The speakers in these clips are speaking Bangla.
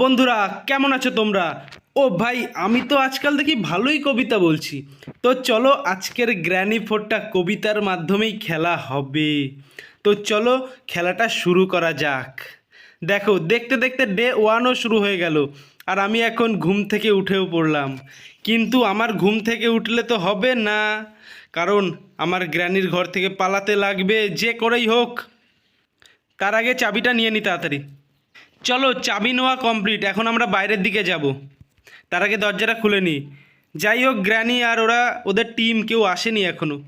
বন্ধুরা, কেমন আছো তোমরা? ও ভাই, আমি তো আজকাল দেখি ভালোই কবিতা বলছি। তো চলো আজকের গ্র্যানি ফোরটা কবিতার মাধ্যমেই খেলা হবে। তো চলো খেলাটা শুরু করা যাক। দেখো, দেখতে দেখতে ডে ওয়ানও শুরু হয়ে গেল, আর আমি এখন ঘুম থেকে উঠেও পড়লাম। কিন্তু আমার ঘুম থেকে উঠলে তো হবে না, কারণ আমার গ্র্যানির ঘর থেকে পালাতে লাগবে যে করেই হোক। তার আগে চাবিটা নিয়ে নি তাড়াতাড়ি। চলো চাবি নেওয়া কমপ্লিট, এখন আমরা বাইরের দিকে যাব। তার আগে দরজাটা খুলে নিই। যাই হোক, গ্র্যানি আর ওরা, ওদের টিম কেউ আসেনি এখনও।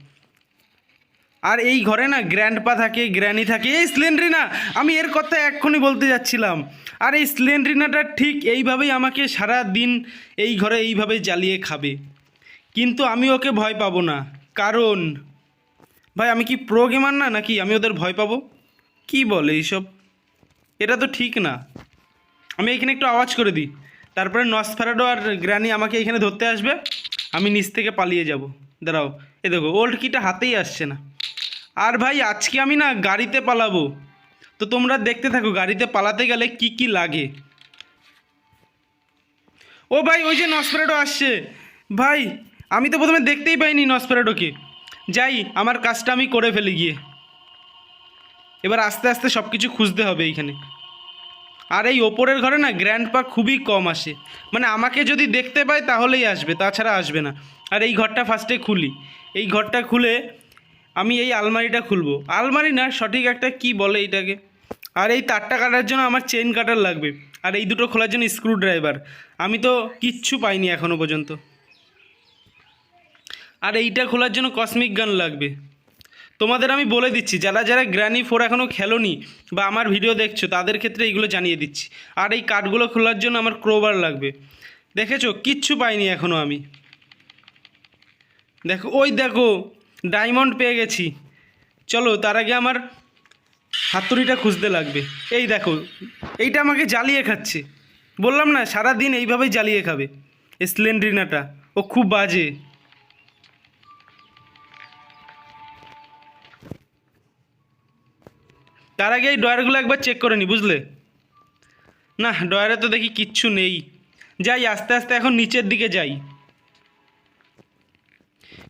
আর এই ঘরে না, গ্র্যান্ডপা থাকে, গ্র্যানি থাকে। এই স্লেন্ড্রিনা, আমি এর কথা এক্ষুনি বলতে যাচ্ছিলাম। আর এই স্লেন্ড্রিনাটা ঠিক এইভাবেই আমাকে সারা দিন এই ঘরে এইভাবেই জ্বালিয়ে খাবে। কিন্তু আমি ওকে ভয় পাবো না। কারণ, ভাই আমি কি প্রো গেমার না নাকি? আমি ওদের ভয় পাবো? কি বলে এইসব? এটা তো ঠিক না। আমি এখানে একটু আওয়াজ করে দিই। তারপরে নসফেরাডো আর গ্র্যানি আমাকে এখানে ধরতে আসবে। আমি নিচ থেকে পালিয়ে যাব। দাঁড়াও। এ দেখো, ওল্ড কিটা হাতেই আসছে না। আর ভাই, আজকে আমি না গাড়িতে পালাবো। তো তোমরা দেখতে থাকো, গাড়িতে পালাতে গেলে কি কি লাগে। ও ভাই, ওই যে নসফেরাডো আসছে। ভাই, আমি তো প্রথমে দেখতেই পাইনি নসফেরাডোকে। যাই, আমার কাজটা আমি করে ফেলে গিয়ে। এবার আস্তে আস্তে সব কিছু খুঁজতে হবে এইখানে। আর এই ওপরের ঘরে না গ্র্যান্ড পা খুবই কম আসে। মানে আমাকে যদি দেখতে পায় তাহলেই আসবে, তাছাড়া আসবে না। আর এই ঘরটা ফার্স্টে খুলি। এই ঘরটা খুলে আমি এই আলমারিটা খুলবো। আলমারি না, সঠিক একটা কি বলে এইটাকে? আর এই তারটা কাটার জন্য আমার চেন কাটার লাগবে। আর এই দুটো খোলার জন্য স্ক্রু ড্রাইভার আমি তো কিচ্ছু পাইনি এখনও পর্যন্ত। আর এইটা খোলার জন্য কসমিক গান লাগবে। তোমাদের আমি বলে দিচ্ছি, যারা যারা গ্র্যানি ফোর এখনও খেলোনি বা আমার ভিডিও দেখছ, তাদের ক্ষেত্রে এইগুলো জানিয়ে দিচ্ছি। আর এই কার্ডগুলো খোলার জন্য আমার ক্রোবার লাগবে। দেখেছ? কিচ্ছু পাইনি এখনও আমি। দেখো, ওই দেখো ডায়মন্ড পেয়ে গেছি। চলো, তার আগে আমার হাতুড়িটা খুঁজতে লাগবে। এই দেখো, এইটা আমাকে জ্বালিয়ে খাচ্ছে। বললাম না সারা দিন এইভাবেই জ্বালিয়ে খাবে। স্লেন্ড্রিনাটা, ও খুব বাজে। তার আগে এই ডয়ারগুলো একবার চেক করে নি, বুঝলে? না ডয়ারে তো দেখি কিচ্ছু নেই। যাই, আস্তে আস্তে এখন নিচের দিকে যাই।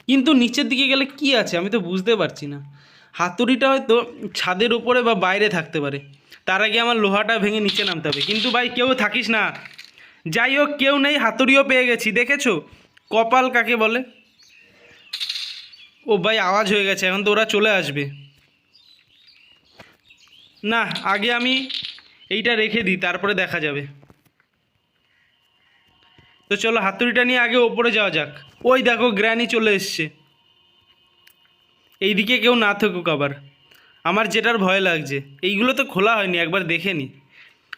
কিন্তু নিচের দিকে গেলে কি আছে, আমি তো বুঝতে পারছি না। হাতুড়িটা হয়তো ছাদের উপরে বা বাইরে থাকতে পারে। তার আগে আমার লোহাটা ভেঙে নিচে নামতে হবে। কিন্তু ভাই, কেউ থাকিস না। যাই হোক, কেউ নেই, হাতুড়িও পেয়ে গেছি। দেখেছ? কপাল কাকে বলে? ও ভাই, আওয়াজ হয়ে গেছে, এখন তো ওরা চলে আসবে। না, আগে আমি এইটা রেখে দিই, তারপরে দেখা যাবে। তো চলো, হাতুড়িটা নিয়ে আগে ওপরে যাওয়া যাক। ওই দেখো, গ্র্যানি চলে এসছে। এইদিকে কেউ না থাকুক আবার। আমার যেটার ভয় লাগছে, এইগুলো তো খোলা হয়নি, একবার দেখে নি।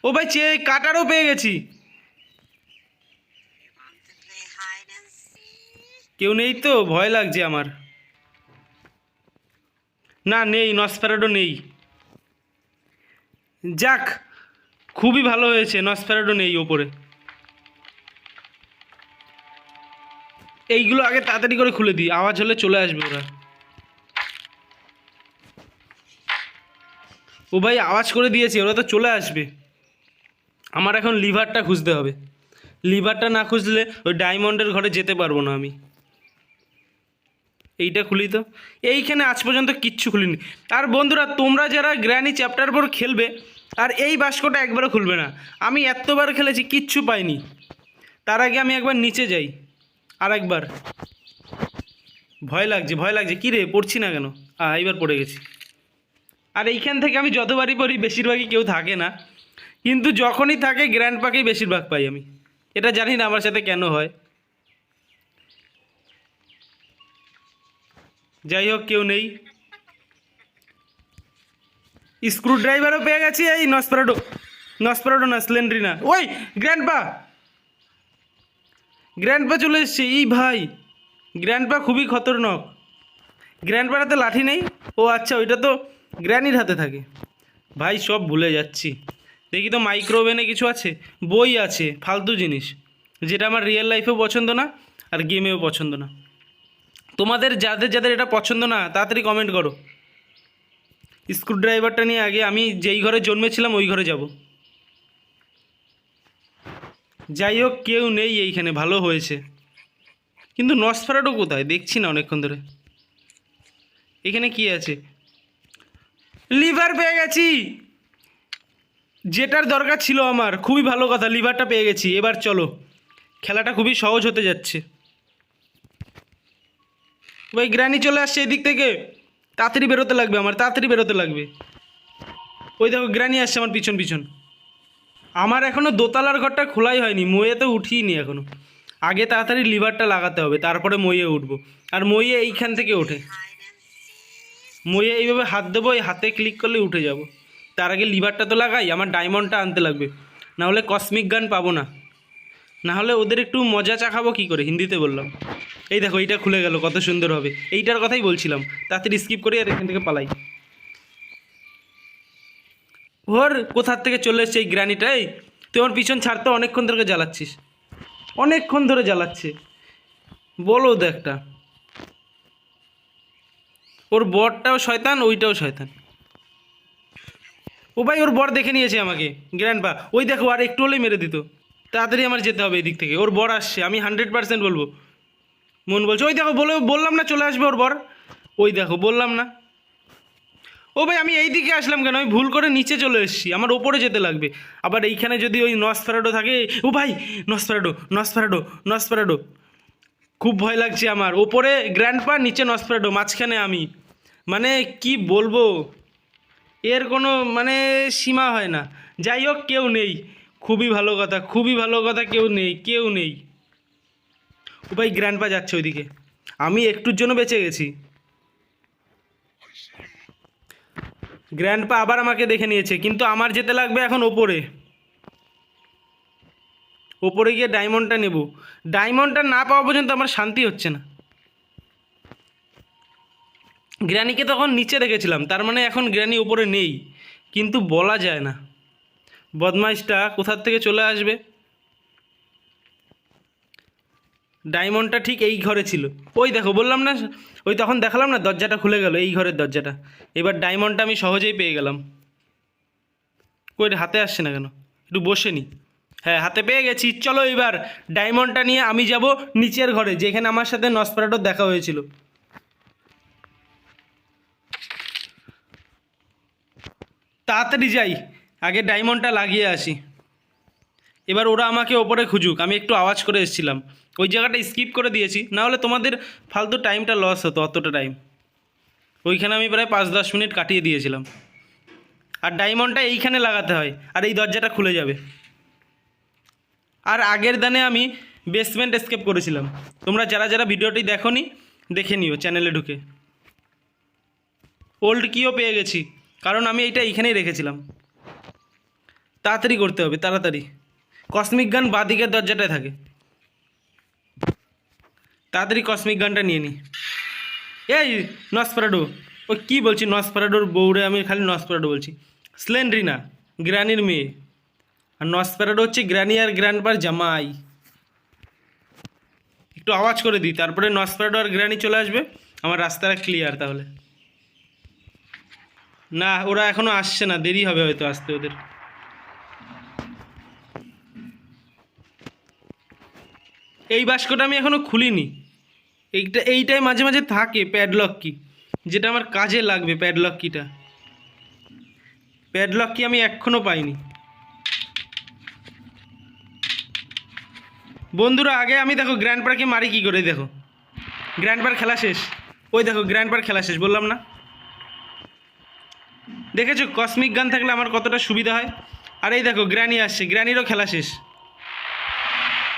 ও ভাই, চে, কাটারও পেয়ে গেছি. কেউ নেই তো, ভয় লাগছে আমার। না, নেই, নসফেরাডো নেই। যাক, খুবই ভালো হয়েছে নসফেরাডো নেই ওপরে। এইগুলো আগে তাড়াতাড়ি করে খুলে দিই, আওয়াজ হলে চলে আসবে ওরা। ও ভাই আওয়াজ করে দিয়েছে, ওরা তো চলে আসবে। আমার এখন লিভারটা খুঁজতে হবে। লিভারটা না খুঁজলে ওই ডায়মন্ডের ঘরে যেতে পারব না আমি। এইটা খুলি তো। এইখানে আজ পর্যন্ত কিচ্ছু খুলিনি। আর বন্ধুরা, তোমরা যারা গ্র্যানি চ্যাপ্টার পর খেলবে আর এই বাস্কটা একবারও খুলবে না। আমি এতবার খেলেছি, কিচ্ছু পাইনি। তার আগে আমি একবার নিচে যাই। আর একবার ভয় লাগছে ভয় লাগছে। কী রে, পড়ছি না কেন? হ্যাঁ এইবার পড়ে গেছি। আর এইখান থেকে আমি যতবারই পড়ি, বেশিরভাগই কেউ থাকে না। কিন্তু যখনই থাকে গ্র্যান্ড পাকেই বেশিরভাগ পাই আমি। এটা জানি না আমার সাথে কেন হয়। যাই হোক, কেউ নেই। স্ক্রু ড্রাইভারও পেয়ে গেছি এই নসপ্রাডো, নসপেরাডো না, স্লেন্ড্রিনা। ওই, গ্র্যান্ডপা। গ্র্যান্ডপা চলে এসছে। এই ভাই, গ্র্যান্ডপা খুবই খতরনাক। গ্র্যান্ডপার হাতে লাঠি নেই। ও আচ্ছা ওইটা তো গ্র্যানির হাতে থাকে। ভাই, সব ভুলে যাচ্ছি। দেখি তো মাইক্রোওভেনে কিছু আছে? বই আছে, ফালতু জিনিস। যেটা আমার রিয়েল লাইফেও পছন্দ না, আর গেমেও পছন্দ না। তোমাদের, যাদের যাদের এটা পছন্দ না, তাড়াতাড়ি কমেন্ট করো। স্ক্রু ড্রাইভারটা নিয়ে আগে আমি যেই ঘরে জন্মেছিলাম, ওই ঘরে যাব। যাই হোক, কেউ নেই এইখানে, ভালো হয়েছে। কিন্তু নসফেরাটো কোথায়? দেখছি না অনেকক্ষণ ধরে। এখানে কি আছে? লিভার পেয়ে গেছি! যেটার দরকার ছিল আমার। খুবই ভালো কথা, লিভারটা পেয়ে গেছি। এবার চলো, খেলাটা খুবই সহজ হতে যাচ্ছে। ওই গ্রানি চলে আসছে এদিক থেকে। তাড়াতাড়ি বেরোতে লাগবে আমার, তাড়াতাড়ি বেরোতে লাগবে। ওই দেখো, গ্রানি আসছে আমার পিছন পিছন। আমার এখনও দোতলার ঘরটা খোলাই হয়নি, মইয়ে তো উঠিনি এখনও আগে তাড়াতাড়ি লিভারটা লাগাতে হবে, তারপরে মইয়ে উঠবো। আর মইয়ে এইখান থেকে ওঠে. মইয়ে এইভাবে হাত দেবো, এই হাতে ক্লিক করলে উঠে যাব। তার আগে লিভারটা তো লাগাই, আমার ডায়মন্ডটা আনতে লাগবে। না হলে কসমিক গান পাবো না। না হলে ওদের একটু মজা চাখাবো কী করে? হিন্দিতে বললাম। এই দেখো, এইটা খুলে গেল, কত সুন্দর হবে। এইটার কথাই বলছিলাম। তাড়াতাড়ি স্কিপ করি আর এখান থেকে পালাই। ওর কোথার থেকে চলে এসছে এই গ্রানিটাই তুই আমার পিছন ছাড়তে অনেকক্ষণ ধরে জ্বালাচ্ছিস। অনেকক্ষণ ধরে জ্বালাচ্ছে। বলো তো একটা। ওর বরটাও শয়তান, ওইটাও শয়তান। ও ভাই, ওর বর দেখে নিয়েছে আমাকে গ্র্যান্ড গ্র্যান্ডপা। ওই দেখো, আর একটু হলেই মেরে দিত। তাড়াতাড়ি আমার যেতে হবে এদিক থেকে। ওর বর আসছে, আমি হান্ড্রেড পার্সেন্ট বলব। মন বলছে, ওই দেখো, বলে, বললাম না চলে আসবে ওর বর। ওই দেখো, বললাম না। ও ভাই, আমি এই দিকে আসলাম কেন? আমি ভুল করে নিচে চলে এসেছি, আমার ওপরে যেতে লাগবে। আবার এইখানে যদি ওই নসফেরাডো থাকে, ও ভাই, নসফেরাডো নসফেরাডো নসফেরাডো। খুব ভয় লাগছে আমার। ওপরে গ্র্যান্ডপা, নিচে নসফেরাডো, মাঝখানে আমি। মানে কি বলব? এর কোনো মানে সীমা হয় না। যাই হোক, কেউ নেই। খুবই ভালো কথা, খুবই ভালো কথা, কেউ নেই কেউ নেই। ও ভাই গ্র্যান্ডপা যাচ্ছে ওইদিকে। আমি একটুর জন্য বেঁচে গেছি। গ্র্যান্ডপা আবার আমাকে দেখে নিয়েছে, কিন্তু আমার যেতে লাগবে এখন ওপরে। ওপরে গিয়ে ডায়মন্ডটা নেব। ডায়মন্ডটা না পাওয়া পর্যন্ত আমার শান্তি হচ্ছে না। গ্র্যানিকে তখন নিচে রেখেছিলাম, তার মানে এখন গ্র্যানি ওপরে নেই, কিন্তু বলা যায় না। বদমাইশটা কোথার থেকে চলে আসবে? ডায়মন্ডটা ঠিক এই ঘরে ছিল। ওই দেখো, বললাম না, ওই তখন দেখালাম না, দরজাটা খুলে গেল, এই ঘরের দরজাটা। এবার ডায়মন্ডটা আমি সহজেই পেয়ে গেলাম। কই হাতে আসছে না কেন? একটু বসে নি। হ্যাঁ হাতে পেয়ে গেছি। চলো এবার ডায়মন্ডটা নিয়ে আমি যাব নিচের ঘরে, যেখানে আমার সাথে নসপ্রাটোর দেখা হয়েছিল। তাড়াতাড়ি যাই। আগে ডায়মন্ডটা লাগিয়ে আসি। এবার ওরা আমাকে ওপরে খুঁজুক, আমি একটু আওয়াজ করে এসেছিলাম। ওই জায়গাটা স্কিপ করে দিয়েছি না হলে তোমাদের ফালতু টাইমটা লস হতো, অতটা টাইম ওইখানে আমি প্রায় পাঁচ দশ মিনিট কাটিয়ে দিয়েছিলাম। আর ডায়মন্ডটা এইখানে লাগাতে হয়, আর এই দরজাটা খুলে যাবে। আর আগের দানে আমি বেসমেন্ট স্কেপ করেছিলাম। তোমরা যারা যারা ভিডিওটি দেখোনি, দেখে নিও চ্যানেলে ঢুকে। ওল্ড কিও পেয়ে গেছি, কারণ আমি এইটা এইখানেই রেখেছিলাম। তাড়াতাড়ি করতে হবে, তাড়াতাড়ি। কসমিক গান বাদিকের দরজাটায় থাকে। তাড়াতাড়ি কসমিক গানটা নিয়ে নি। এই নসপারাডো, ও কী বলছি নসপারাডোর বউরে আমি খালি নসপারাডো বলছি। স্লেন্ড্রিনা গ্রানির মেয়ে। আর নসপারাডো হচ্ছে গ্রানি আর গ্র্যান্ডপার জামাই। একটু আওয়াজ করে দিই, তারপরে নসপারাডো আর গ্রানি চলে আসবে। আমার রাস্তাটা ক্লিয়ার তাহলে। না, ওরা এখনও আসছে না, দেরি হবে হয়তো আসতে ওদের। এই বাস্কটা আমি এখনও খুলিনি। এইটা, এইটাই মাঝে মাঝে থাকে প্যাডলক কি যেটা আমার কাজে লাগবে প্যাডলক কিটা প্যাডলক কি আমি এখনও পাইনি। বন্ধুরা, আগে আমি দেখো গ্র্যান্ড পার্কে মারি কি করে, দেখো। গ্র্যান্ড পার্ক খেলা শেষ। ওই দেখো গ্র্যান্ড পার্ক খেলা শেষ, বললাম না। দেখেছ? কসমিক গান থাকলে আমার কতটা সুবিধা হয়। আর এই দেখো গ্র্যানি আসছে গ্র্যানিরও খেলা শেষ।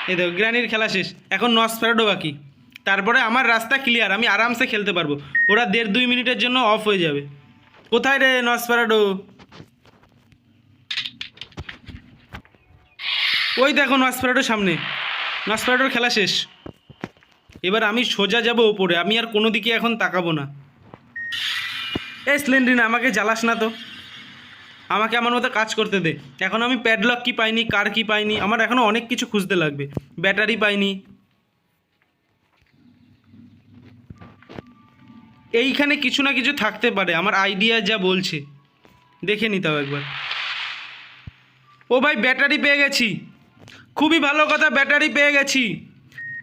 এই দেখো গ্র্যানির খেলা শেষ। এখন নস ফেরাডো বাকি। তারপরে আমার রাস্তা ক্লিয়ার আমি আরামসে খেলতে পারব। ওরা দেড় দুই মিনিটের জন্য অফ হয়ে যাবে। কোথায় রে নস ফেরাডো? ওই দেখো নসফেরাডোর সামনে। নসফেরাডোর খেলা শেষ। এবার আমি সোজা যাব ওপরে আমি আর কোনো দিকে এখন তাকাবো না। এই স্লেন্ড্রিনা, আমাকে জ্বালাস না তো। আমাকে আমার মতো কাজ করতে দে। এখন আমি প্যাডলক কি পাইনি, কার কি পাইনি, আমার এখনও অনেক কিছু খুঁজতে লাগবে। ব্যাটারি পাইনি। এইখানে কিছু না কিছু থাকতে পারে, আমার আইডিয়া যা বলছে। দেখে নিতে হবে একবার। ও ভাই, ব্যাটারি পেয়ে গেছি। খুবই ভালো কথা, ব্যাটারি পেয়ে গেছি।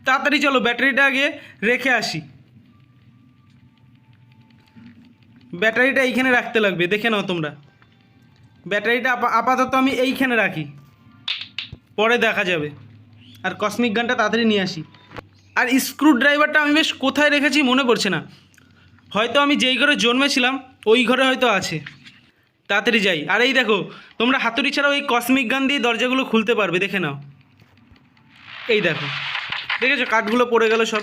তাড়াতাড়ি চলো, ব্যাটারিটা আগে রেখে আসি। ব্যাটারিটা এইখানে রাখতে লাগবে, দেখে নাও তোমরা। ব্যাটারিটা আপা- আপাতত আমি এইখানে রাখি। পরে দেখা যাবে। আর কসমিক গানটা তাড়াতাড়ি নিয়ে আসি। আর স্ক্রু ড্রাইভারটা আমি বেশ কোথায় রেখেছি মনে পড়ছে না। হয়তো আমি যেই ঘরে জন্মেছিলাম, ওই ঘরে হয়তো আছে। তাড়াতাড়ি যাই। আর এই দেখো, তোমরা হাতুড়ি ছাড়াও এই কসমিক গান দিয়ে দরজাগুলো খুলতে পারবে, দেখে নাও। এই দেখো। দেখেছ? কাঠগুলো পড়ে গেল সব।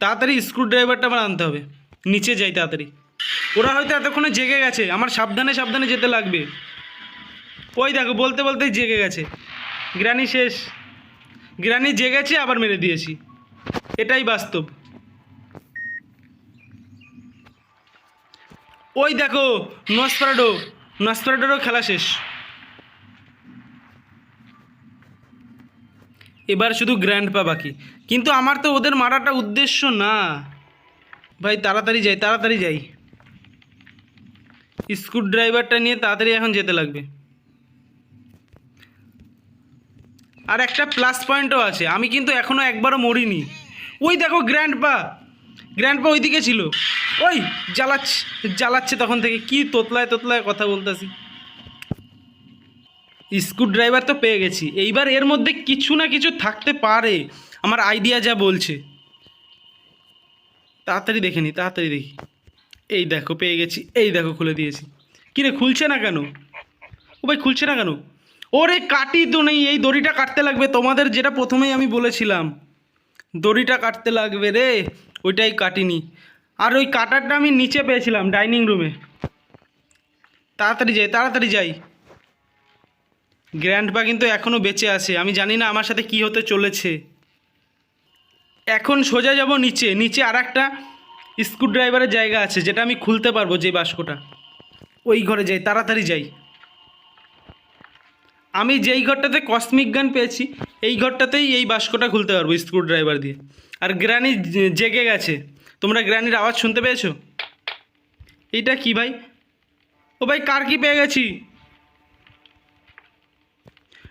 তাড়াতাড়ি স্ক্রু ড্রাইভারটা আমার আনতে হবে। নিচে যাই তাড়াতাড়ি। ওরা হয়তো এতক্ষণে জেগে গেছে। আমার সাবধানে সাবধানে যেতে লাগবে। ওই দেখো, বলতে বলতেই জেগে গেছে। গ্রানি শেষ। গ্রানি জেগেছে, আবার মেরে দিয়েছি। এটাই বাস্তব। ওই দেখো নসপারাডো নসপারাডোরও খেলা শেষ। এবার শুধু গ্র্যান্ড পা বাকি। কিন্তু আমার তো ওদের মারাটা উদ্দেশ্য না। ভাই, তাড়াতাড়ি যাই তাড়াতাড়ি যাই। স্ক্রু ড্রাইভারটা নিয়ে তাড়াতাড়ি এখন যেতে লাগবে। আর একটা প্লাস পয়েন্টও আছে, আমি কিন্তু এখনও একবারও মরিনি। ওই দেখো গ্র্যান্ড পা গ্র্যান্ড পা ওইদিকে ছিল। ওই, জ্বালাচ্ছে জ্বালাচ্ছে তখন থেকে, কি তোতলায় তোতলায় কথা বলতেছি। স্ক্রু ড্রাইভার তো পেয়ে গেছি, এইবার এর মধ্যে কিছু না কিছু থাকতে পারে। আমার আইডিয়া যা বলছে। তাড়াতাড়ি দেখে নি, তাড়াতাড়ি দেখি। এই দেখো, পেয়ে গেছি, এই দেখো খুলে দিয়েছি। কিরে খুলছে না কেন? ও ভাই, খুলছে না কেন? ওরে কাটি তো নেই, এই দড়িটা কাটতে লাগবে। তোমাদের যেটা প্রথমেই আমি বলেছিলাম, দড়িটা কাটতে লাগবে রে, ওইটাই কাটিনি। আর ওই কাটারটা আমি নিচে পেয়েছিলাম, ডাইনিং রুমে। তাড়াতাড়ি যাই তাড়াতাড়ি যাই। গ্র্যান্ডপা কিন্তু এখনও বেঁচে আছে, আমি জানি না আমার সাথে কি হতে চলেছে। এখন সোজা যাব নিচে। নিচে আর একটা স্ক্রু ড্রাইভারের জায়গা আছে, যেটা আমি খুলতে পারব যে বাস্কটা ওই ঘরে যাই, তাড়াতাড়ি যাই। আমি যেই ঘরটাতে কসমিক গান পেয়েছি, এই ঘরটাতেই এই বাস্কটা খুলতে পারব স্ক্রু ড্রাইভার দিয়ে। আর গ্রানি জেগে গেছে। তোমরা গ্রানির আওয়াজ শুনতে পেয়েছ? এইটা কি ভাই? ও ভাই, কার কি পেয়ে গেছি?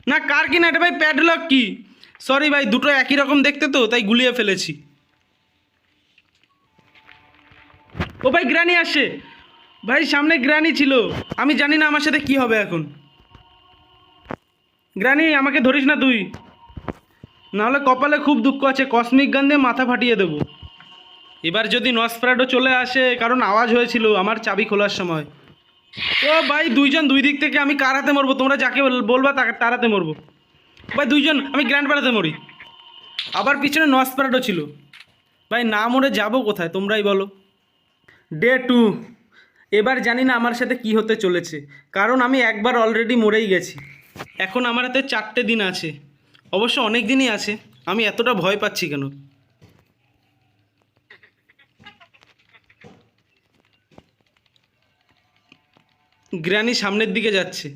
না, কার কি না, এটা ভাই প্যাডলক কি? সরি ভাই, দুটো একই রকম দেখতে তো, তাই গুলিয়ে ফেলেছি। ও ভাই, গ্রানি আসে। ভাই, সামনে গ্রানি ছিল। আমি জানি না আমার সাথে কি হবে এখন। গ্রানি, আমাকে ধরিস না তুই। নাহলে কপালে খুব দুঃখ আছে, কসমিক গান দিয়ে মাথা ফাটিয়ে দেবো। এবার যদি নসপ্রাডো চলে আসে, কারণ আওয়াজ হয়েছিল আমার চাবি খোলার সময়। ও ভাই, দুইজন দুই দিক থেকে আমি কার হাতে মরবো? তোমরা যাকে বল- বলবা, তাকে তার হাতে মরবো। ভাই দুইজন আমি গ্র্যান্ড পাড়াতে মরি। আবার পিছনে নসপ্রাডো ছিল। ভাই না মরে যাব কোথায় তোমরাই বলো। ডে টু এবার জানি না আমার সাথে কি হতে চলেছে কারণ আমি একবার অলরেডি মরেই গেছি। এখন আমার হাতে চারটে দিন আছে অবশ্য অনেক দিনই আছে আমি এতটা ভয় পাচ্ছি কেন? গ্রানি সামনের দিকে যাচ্ছে।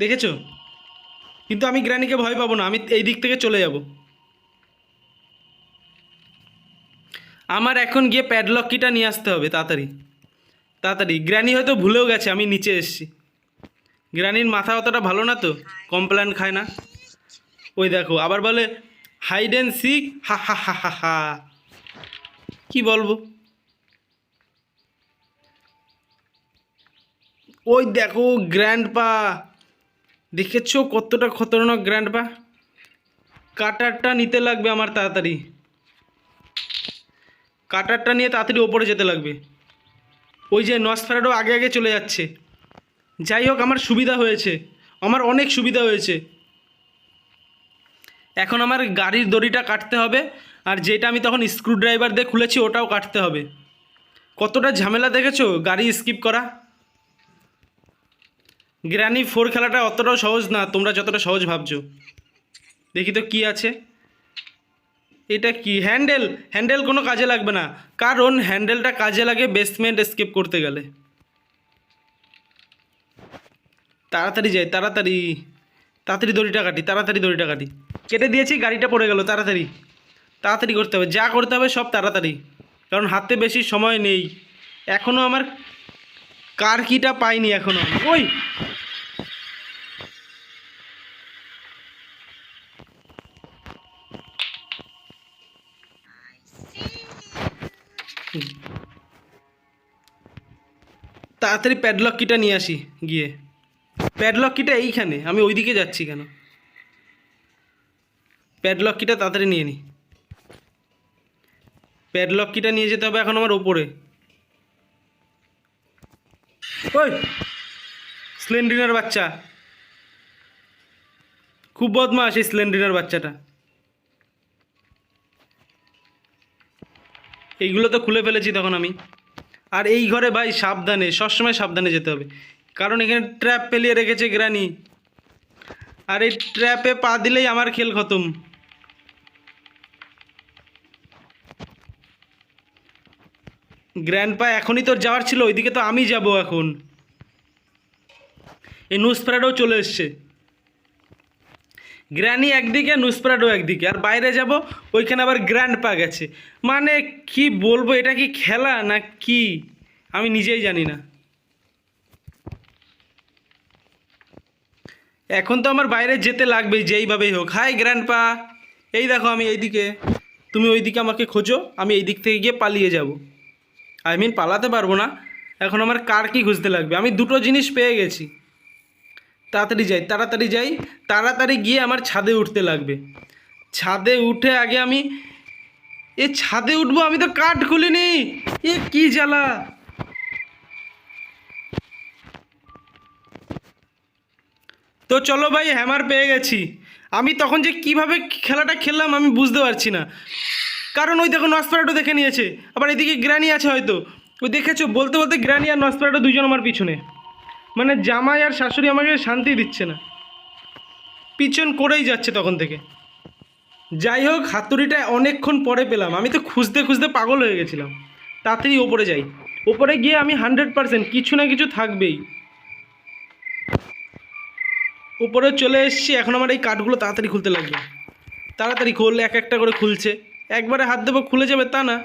দেখেছ? কিন্তু আমি গ্রানিকে ভয় পাবো না, আমি এই দিক থেকে চলে যাব। আমার এখন গিয়ে প্যাডলক কিটা নিয়ে আসতে হবে, তাড়াতাড়ি। তাড়াতাড়ি। গ্রানি হয়তো ভুলেও গেছে, আমি নিচে এসেছি। গ্রানির মাথা অতটা ভালো না তো কমপ্লেন খায় না। ওই দেখো, আবার বলে হাইড অ্যান্ড সিক হা হা হা হা হা। কি বলব? ওই দেখো গ্র্যান্ড পা দেখেছ কতটা খতরনাক গ্র্যান্ড বা? কাটারটা নিতে লাগবে আমার তাড়াতাড়ি। কাটারটা নিয়ে তাড়াতাড়ি ওপরে যেতে লাগবে। ওই যে নসফেরাডো আগে আগে চলে যাচ্ছে। যাই হোক, আমার সুবিধা হয়েছে। আমার অনেক সুবিধা হয়েছে। এখন আমার গাড়ির দড়িটা কাটতে হবে আর যেটা আমি তখন স্ক্রুড্রাইভার দিয়ে খুলেছি ওটাও কাটতে হবে। কতটা ঝামেলা দেখেছ? গাড়ি স্কিপ করা। গ্র্যানি ফোর খেলাটা অতটাও সহজ না, তোমরা যতটা সহজ ভাবছ। দেখি তো কি আছে। এটা কি? হ্যান্ডেল হ্যান্ডেল কোনো কাজে লাগবে না, কারণ হ্যান্ডেলটা কাজে লাগে বেসমেন্ট স্কেপ করতে গেলে। তাড়াতাড়ি যাই, তাড়াতাড়ি। তাড়াতাড়ি দড়িটা কাটি, তাড়াতাড়ি দড়িটা কাটি। কেটে দিয়েছি, গাড়িটা পড়ে গেল, তাড়াতাড়ি। তাড়াতাড়ি করতে হবে, যা করতে হবে সব তাড়াতাড়ি, কারণ হাতে বেশি সময় নেই। এখনও আমার কার কিটা পাইনি এখনও। আমি। ওই! তাড়াতাড়ি প্যাডলক কিটা নিয়ে আসি গিয়ে। প্যাডলক কিটা এইখানে, আমি ওইদিকে যাচ্ছি কেন? প্যাডলক কিটা তাড়াতাড়ি নিয়ে নি। প্যাডলক কিটা নিয়ে যেতে হবে এখন আমার ওপরে। ওই স্লেন্ড্রিনার বাচ্চা। খুব বদমাস এই স্লেন্ড্রিনার বাচ্চাটা। এইগুলো তো খুলে ফেলেছি তখন আমি। আর এই ঘরে ভাই সাবধানে, সবসময় সাবধানে যেতে হবে। কারণ এখানে ট্র্যাপ পেলিয়ে রেখেছে গ্রানি। আর এই ট্র্যাপে পা দিলেই আমার খেল খতম। গ্র্যান্ড পা এখনই তোর যাওয়ার ছিল, ওইদিকে তো আমি যাব এখন। এই নুসপ্রাডও চলে এসছে। গ্র্যানি একদিকে নুসপ্রাডও একদিকে। আর বাইরে যাব, ওইখানে আবার গ্র্যান্ড পা গেছে। মানে কি বলব, এটা কি খেলা না কি? আমি নিজেই জানি না। এখন তো আমার বাইরে যেতে লাগবেই, যেইভাবেই হোক। হাই গ্র্যান্ড পা, এই দেখো আমি এইদিকে। তুমি ওইদিকে আমাকে খোঁজো, আমি এই দিক থেকে গিয়ে পালিয়ে যাব। আই মিন পালাতে পারব না। এখন আমার কার কি খুঁজতে লাগবে? আমি দুটো জিনিস পেয়ে গেছি। তাড়াতাড়ি যাই তাড়াতাড়ি যাই, তাড়াতাড়ি গিয়ে আমার ছাদে উঠতে লাগবে। ছাদে উঠে আগে আমি, এ ছাদে উঠবো, আমি তো কাঠ খুলিনি। এ কি জ্বালা? তো চলো ভাই হ্যামার পেয়ে গেছি। আমি তখন যে কীভাবে খেলাটা খেললাম আমি বুঝতে পারছি না। কারণ ওই দেখো নসপারাটো দেখে নিয়েছে। আবার এদিকে গ্রানি আছে হয়তো। ওই দেখেছ? বলতে বলতে গ্রানি আর নসপারাটো দুজন আমার পিছনে। মানে জামাই আর শাশুড়ি আমাকে শান্তি দিচ্ছে না। পিছন করেই যাচ্ছে তখন থেকে। যাই হোক, হাতুড়িটা অনেকক্ষণ পরে পেলাম। আমি তো খুঁজতে খুঁজতে পাগল হয়ে গেছিলাম। তাড়াতাড়ি ওপরে যাই। ওপরে গিয়ে আমি হান্ড্রেড পারসেন্ট কিছু না কিছু থাকবেই। উপরে চলে এসেছি। এখন আমার এই কাঠগুলো তাড়াতাড়ি খুলতে লাগবে। তাড়াতাড়ি খোল, এক একটা করে খুলছে। একবারে হাত দেবো খুলে যাবে তা না।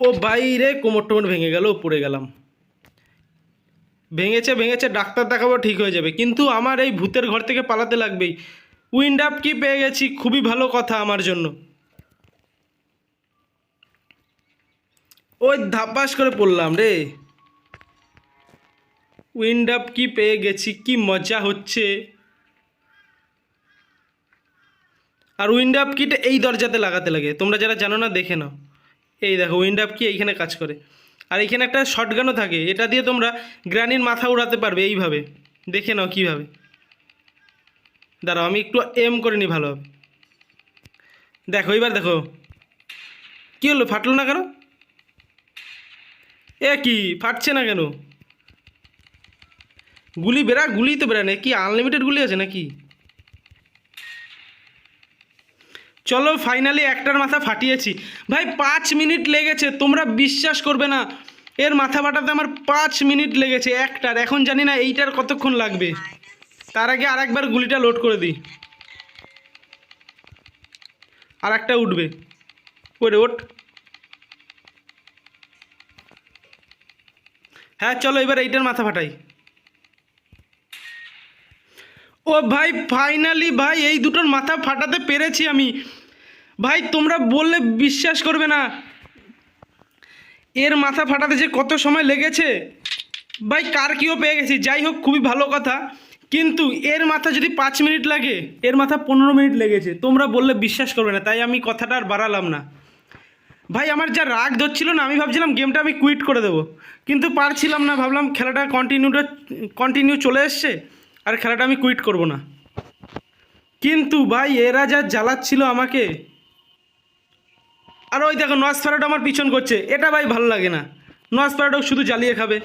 ও বাইরে কোমর টোমর ভেঙে গেল পড়ে গেলাম। ভেঙেছে ভেঙেছে, ডাক্তার দেখাবো, ঠিক হয়ে যাবে। কিন্তু আমার এই ভূতের ঘর থেকে পালাতে লাগবেই। উইন্ড আপ কি পেয়ে গেছি? খুবই ভালো কথা আমার জন্য। ওই ধাপাস করে পড়লাম রে। উইন্ড আপ কি পেয়ে গেছি? কি মজা হচ্ছে। আর উইন্ড আপ কিটা এই দরজাতে লাগাতে লাগে। তোমরা যারা জানো না, দেখে নাও। এই দেখো, উইন্ড আপ কি এইখানে কাজ করে। আর এইখানে একটা শর্টগানও থাকে। এটা দিয়ে তোমরা গ্রানির মাথা উড়াতে পারবে এইভাবে। দেখে নাও কীভাবে। দাঁড়াও, আমি একটু এম করে নিই ভালো। হবে দেখো এবার দেখো। কী হলো, ফাটলো না কেন? এ কি, ফাটছে না কেন? গুলি বেরা গুলি তো বেরা নেই। কি আনলিমিটেড গুলি আছে নাকি? চলো ফাইনালি একটার মাথা ফাটিয়েছি। ভাই, পাঁচ মিনিট লেগেছে, তোমরা বিশ্বাস করবে না। এর মাথা ফাটাতে আমার পাঁচ মিনিট লেগেছে, একটার। এখন জানি না এইটার কতক্ষণ লাগবে। তার আগে আর একবার গুলিটা লোড করে দিই। আর একটা উঠবে। ওরে, ওঠ। হ্যাঁ চলো এবার এইটার মাথা ফাটাই। ও ভাই ফাইনালি ভাই, এই দুটোর মাথা ফাটাতে পেরেছি আমি। ভাই, তোমরা বললে বিশ্বাস করবে না। এর মাথা ফাটাতে যে কত সময় লেগেছে। ভাই, কার কিও পেয়ে গেছি। যাই হোক, খুবই ভালো কথা। কিন্তু এর মাথা যদি পাঁচ মিনিট লাগে, এর মাথা পনেরো মিনিট লেগেছে। তোমরা বললে বিশ্বাস করবে না, তাই আমি কথাটা আর বাড়ালাম না। ভাই, আমার যা রাগ ধরছিল না, আমি ভাবছিলাম গেমটা আমি কুইট করে দেবো। কিন্তু পারছিলাম না, ভাবলাম খেলাটা কন্টিনিউটা কন্টিনিউ চলে এসছে, আর খেলাটা আমি কুইট করব না। কিন্তু ভাই, এরা যা জ্বালাচ্ছিল আমাকে আর ওই দেখো, নস ফেরাটো আমার পিছন করছে। এটা ভাই ভালো লাগে না। নস ফেরাটো শুধু জ্বালিয়ে খাবে।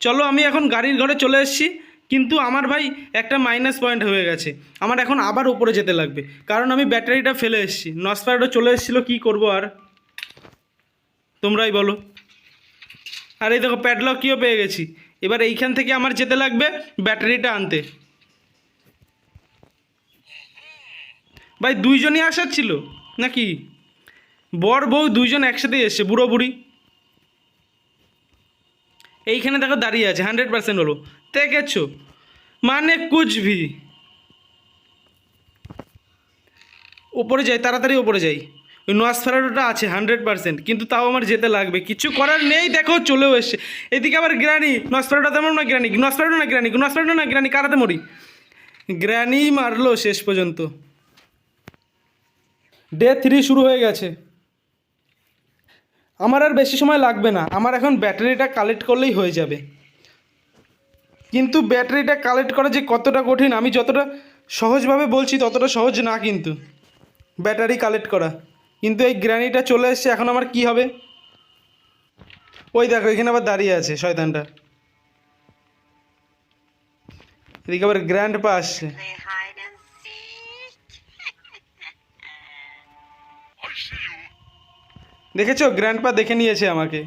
চলো, আমি এখন গাড়ির ঘরে চলে এসেছি, কিন্তু আমার ভাই একটা মাইনাস পয়েন্ট হয়ে গেছে। আমার এখন আবার উপরে যেতে লাগবে। কারণ আমি ব্যাটারিটা ফেলে এসেছি। নসফায়ারটা চলে এসেছিল, কী করব আর? তোমরাই বলো। আর এই দেখো প্যাডলক কিও পেয়ে গেছি। এবার এইখান থেকে আমার যেতে লাগবে ব্যাটারিটা আনতে। ভাই, দুইজনই আসার ছিল? নাকি? বর, বউ দুইজন একসাথেই এসছে, বুড়ো বুড়ি। এইখানে দেখো দাঁড়িয়ে আছে হান্ড্রেড পার্সেন্ট হলো। দেখেছ? মানে কুচভি। ওপরে যাই, তাড়াতাড়ি ওপরে যাই। ওই নসফেরাডোটা আছে হান্ড্রেড পার্সেন্ট কিন্তু তাও আমার যেতে লাগবে। কিছু করার নেই, দেখো, চলেও এসছে। এদিকে আবার গ্রানি নসফেরাডো তেমন না গ্রানি নসফেরাডো না গ্রানি নসফেরাডো না গ্রানি, কারাতে মরি। গ্রানি মারলো শেষ পর্যন্ত। ডে থ্রি শুরু হয়ে গেছে। আমার আর বেশি সময় লাগবে না। আমার এখন ব্যাটারিটা কালেক্ট করলেই হয়ে যাবে। কিন্তু ব্যাটারিটা কালেক্ট করা যে কতটা কঠিন, আমি যতটা সহজভাবে বলছি ততটা সহজ না কিন্তু। ব্যাটারি কালেক্ট করা। কিন্তু এই গ্র্যানিটা চলে এসছে, এখন আমার কি হবে? ওই দেখো, এখানে আবার দাঁড়িয়ে আছে শয়তানটা। এদিকে আবার গ্র্যান্ড পা আসছে দেখেছ? গ্র্যান্ড পা দেখে নিয়েছে আমাকে।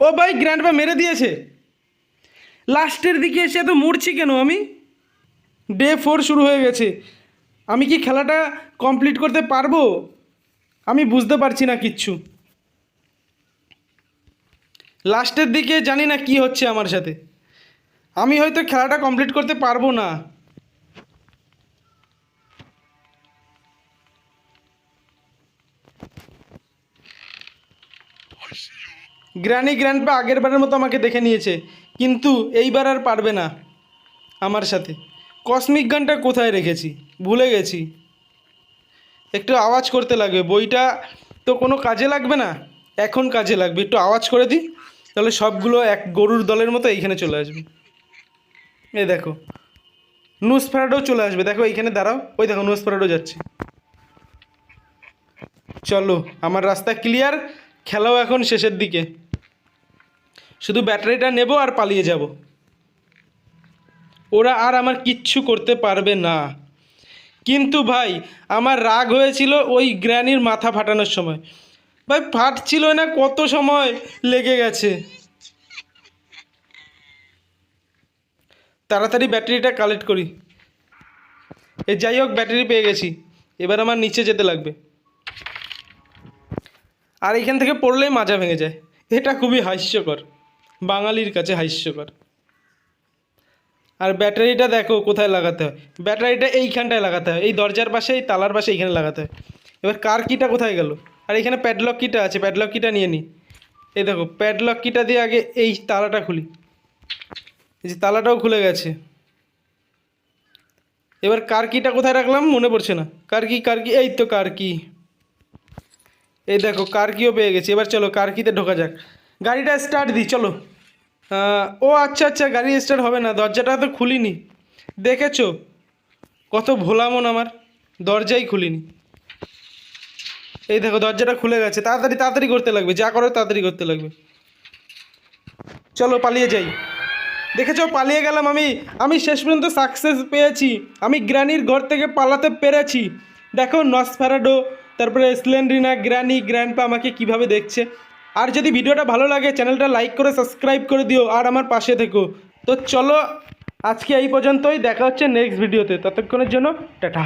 ও ভাই গ্র্যান্ড পা মেরে দিয়েছে। লাস্টের দিকে এসে এত মরছি কেন আমি? ডে ফোর শুরু হয়ে গেছে। আমি কি খেলাটা কমপ্লিট করতে পারব? আমি বুঝতে পারছি না কিচ্ছু। লাস্টের দিকে জানি না কি হচ্ছে আমার সাথে। আমি হয়তো খেলাটা কমপ্লিট করতে পারব না। গ্র্যানি গ্র্যান্ডপা আগের বারের মতো আমাকে দেখে নিয়েছে, কিন্তু এইবার আর পারবে না আমার সাথে। কসমিক গানটা কোথায় রেখেছি? ভুলে গেছি। একটু আওয়াজ করতে লাগবে, বইটা তো কোনো কাজে লাগবে না? এখন কাজে লাগবে, একটু আওয়াজ করে দিই, তাহলে সবগুলো এক গরুর দলের মতো এইখানে চলে আসবে। এই দেখো। নুস ফ্যারাডো চলে আসবে। দেখো, এইখানে দাঁড়াও। ওই দেখো, নুস ফ্যারাডো যাচ্ছে। চলো, আমার রাস্তা ক্লিয়ার খেলাও এখন শেষের দিকে। শুধু ব্যাটারিটা নেব আর পালিয়ে যাব। ওরা আর আমার কিচ্ছু করতে পারবে না। কিন্তু ভাই, আমার রাগ হয়েছিল ওই গ্র্যানির মাথা ফাটানোর সময়। ভাই, ফাটছিল না কত সময়? লেগে গেছে। তাড়াতাড়ি ব্যাটারিটা কালেক্ট করি। এ যাই হোক, ব্যাটারি পেয়ে গেছি। এবার আমার নিচে যেতে লাগবে। আর এইখান থেকে পড়লেই মাজা ভেঙে যায়। এটা খুবই হাস্যকর। বাঙালির কাছে হাস্যকর। আর ব্যাটারিটা দেখো, কোথায় লাগাতে হয়? ব্যাটারিটা এইখানটায় লাগাতে হয়। এই দরজার পাশে এই তালার পাশে এইখানে লাগাতে হয়। এবার কার কিটা কোথায় গেল? আর এখানে প্যাডলক কিটা আছে? প্যাডলক কিটা নিয়ে নিই এই দেখো প্যাডলক কিটা দিয়ে আগে এই তালাটা খুলি। এই যে তালাটাও খুলে গেছে। এবার কার কিটা কোথায় রাখলাম? মনে পড়ছে না। কার কি কার কি এই তো কার কি এই দেখো কার কিও পেয়ে গেছি। এবার চলো কার কিতে ঢোকা যাক। গাড়িটা স্টার্ট দিই, চলো। ও আচ্ছা আচ্ছা গাড়ি স্টার্ট হবে না। দরজাটা তো খুলিনি। দেখেছ? কত ভোলা মন আমার। দরজাই খুলিনি। এই দেখো, দরজাটা খুলে গেছে। তাড়াতাড়ি তাড়াতাড়ি করতে লাগবে। যা করো, তাড়াতাড়ি করতে লাগবে। চলো, পালিয়ে যাই। দেখেছ, পালিয়ে গেলাম আমি। আমি শেষ পর্যন্ত সাকসেস পেয়েছি। আমি গ্র্যানির ঘর থেকে পালাতে পেরেছি। দেখো নসফ্যারাডো তারপরে স্লেন্ড্রিনা গ্র্যানি গ্র্যান্ডপা আমাকে কীভাবে দেখছে। আর যদি ভিডিওটা ভালো লাগে, চ্যানেলটা লাইক করে সাবস্ক্রাইব করে দিও, আর আমার পাশে থেকো। তো চলো, আজকে এই পর্যন্তই, দেখা হচ্ছে নেক্সট ভিডিওতে ততক্ষণের জন্য, টাটা।